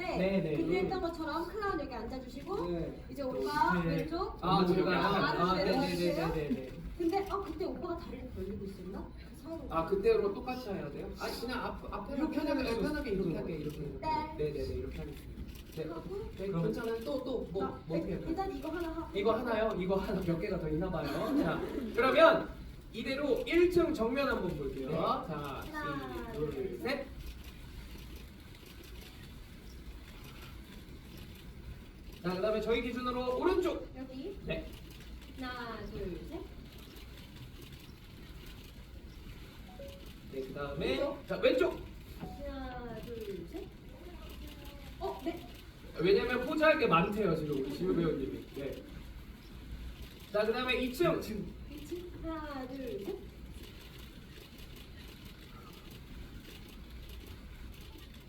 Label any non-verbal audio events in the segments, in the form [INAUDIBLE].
건데 네, 네. 근데 했던 것처럼 클라운 여기 앉아주시고 네. 이제 오빠 네. 왼쪽 아, 제가 바로 아, 내려와주세요. 네네네네네. 근데 어 그때 오빠가 다리를 벌리고 있었나? 그아 그때로 똑같이 해야 돼요? 아니 그냥 앞 앞에 이렇게 편하게 하면 편하게 이렇게 할게 이렇게. 네. 네네네 이렇게 하겠습니다. 네. 하고 네 그럼- 괜찮아요. 또 또뭐 아, 뭐 어떻게 할까요? 일단 이거 하나 하고 이거 하나요? 이거 하나 몇 개가 더 있나 봐요. 자, 그러면 이대로 1층 정면 한번 볼게요. 네. 자, 하나, 둘, 둘, 셋. 자, 그 다음에 저희 기준으로 오른쪽. 여기 네. 하나 둘 셋 네, 그 다음에 왼쪽. 자, 왼쪽. 하나 둘 셋 어? 네 왜냐면 포즈할 게 많대요, 지금 우리 지우 배우님이. 네. 자, 그 다음에 2층. 위치 하나 둘 셋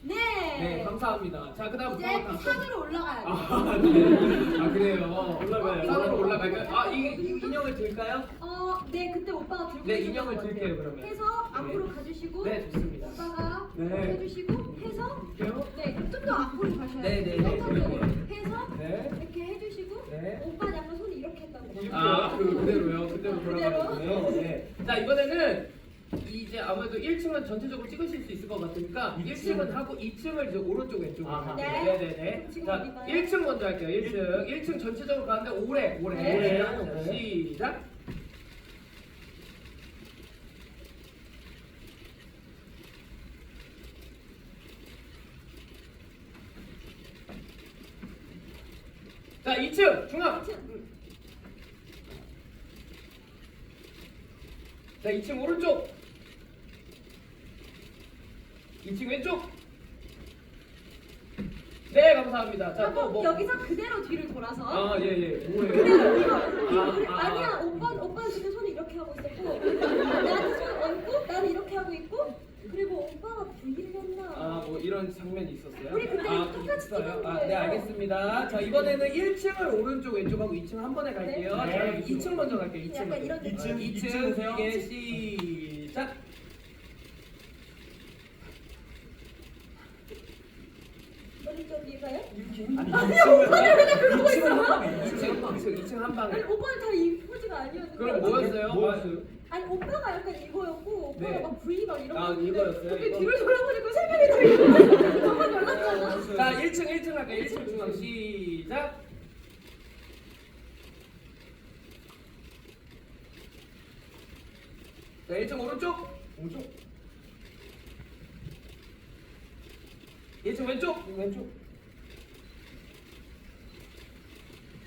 네! 네, 감사합니다. 자, 그다음 이제 뭐그 산으로 올라가야 돼. 아, 네. 아, 그래요. 올라가요. 산으로 올라갈까요? 아, 이, 이 인형을 들까요? 어, 네, 그때 오빠가 들고 네, 인형을 것 들게요, 같아요. 그러면. 해서 앞으로 가주시고 네, 좋습니다. 오빠가 네. 해주시고 해서 볼게요. 네, 좀 더 앞으로 가셔야 네, 돼요. 네, 네, 깜짝이야. 네. 해서 네. 이렇게 해주시고 네. 오빠 약간 손이 이렇게 했던 거. 아, 그 그대로요. 그대로 그대로? 돌아가거든요. 네. 자, 이번에는 이제 아무래도 1층은 전체적으로 찍으실 수 있을 것 같으니까 1층은 하고 2층을 이제 오른쪽 왼쪽으로 아하. 네. 네, 네, 네. 지금 자, 어디가요? 1층 먼저 할게요. 1층. 1층 전체적으로 가는데 오래, 오래. 네. 자, 시작. 자, 2층 중앙. 자, 2층 오른쪽. 2층 왼쪽. 네, 감사합니다. 자, 또 뭐? 여기서 그대로 뒤를 돌아서 아, 예, 예. 그대로 이거 아, 아. 아니야 오빠 오빠는 지금 손이 이렇게 하고 있었고 나는 손 얹고 나는 이렇게 하고 있고 그리고 오빠가 V를 했나 아, 뭐 이런 장면이 있었어요? 우리 그때 아, 똑같이 있어요? 찍은 아, 거예요. 네, 알겠습니다. 자, 이번에는 1층을 오른쪽, 왼쪽하고 2층 한 번에 갈게요. 네. 자, 2층 먼저 갈게요. 2층. 약간 이런 느낌. 2층, 2층 2층, 오세요. 예, 시작. 아니 오빠는 왜 그러고 2층은 있어요? 한 방에 2층, 2층, 2층 한 아니. 오빠는 다이 포즈가 아니었는데 그럼 뭐였어요? 뭐였어요? 아니 오빠가 약간 이거였고 오빠가 네. 막 V 막 이런 아, 거 했는데 이거였어요? 갑자기 이거? 뒤를 돌아보니까 세 명이 다 이거 정말 놀랐잖아 [LAUGHS] 자, 1층, 1층 할게요. 1층 중앙 시작. 자, 1층 오른쪽. 오른쪽 1층 왼쪽. 왼쪽.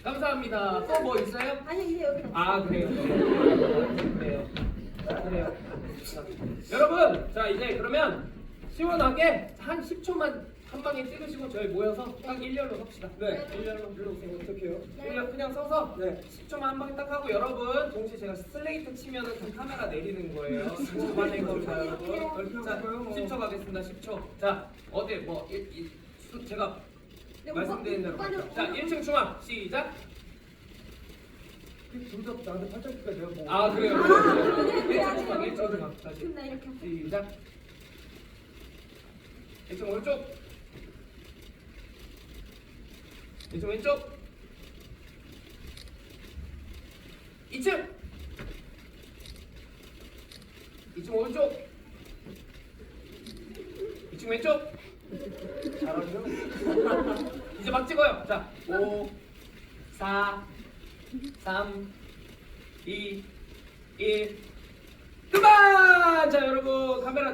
감사합니다. 또 뭐 있어요? 아니 이제 여기 아 그래요. 그래요. 그래요. 자, 여러분, 자 이제 그러면 시원하게 한 10초만 한 방에 찍으시고 저희 모여서 딱 일렬로 섭시다. 네, 일렬로 일로 오세요. 어떻게요? 네. 그냥 그냥 서서 10초만 한 방에 딱 하고 여러분 동시에 제가 슬레이트 치면은 그 카메라 내리는 거예요. 10초 만에 겁니다, 여러분. 자, 10초 가겠습니다. 10초. 자, 어디 뭐 이, 이, 수- 제가 네, 말씀드린 대로 갈게요. 자, 1층 중앙 시작. 둘다 나한테 팔짱 끼까 내가 뭐 아 그래요. 아, 그래요. 그래, 1층 중앙, 그래. 1층 중앙. 다시. 그럼 나 이렇게 할게 시작. 1층 오른쪽. 1층 왼쪽. 2층. 2층 오른쪽. 2층 왼쪽. 이제 막 찍어요. 자, 5, 4, 3, 2, 1. 그만! 자, 여러분 카메라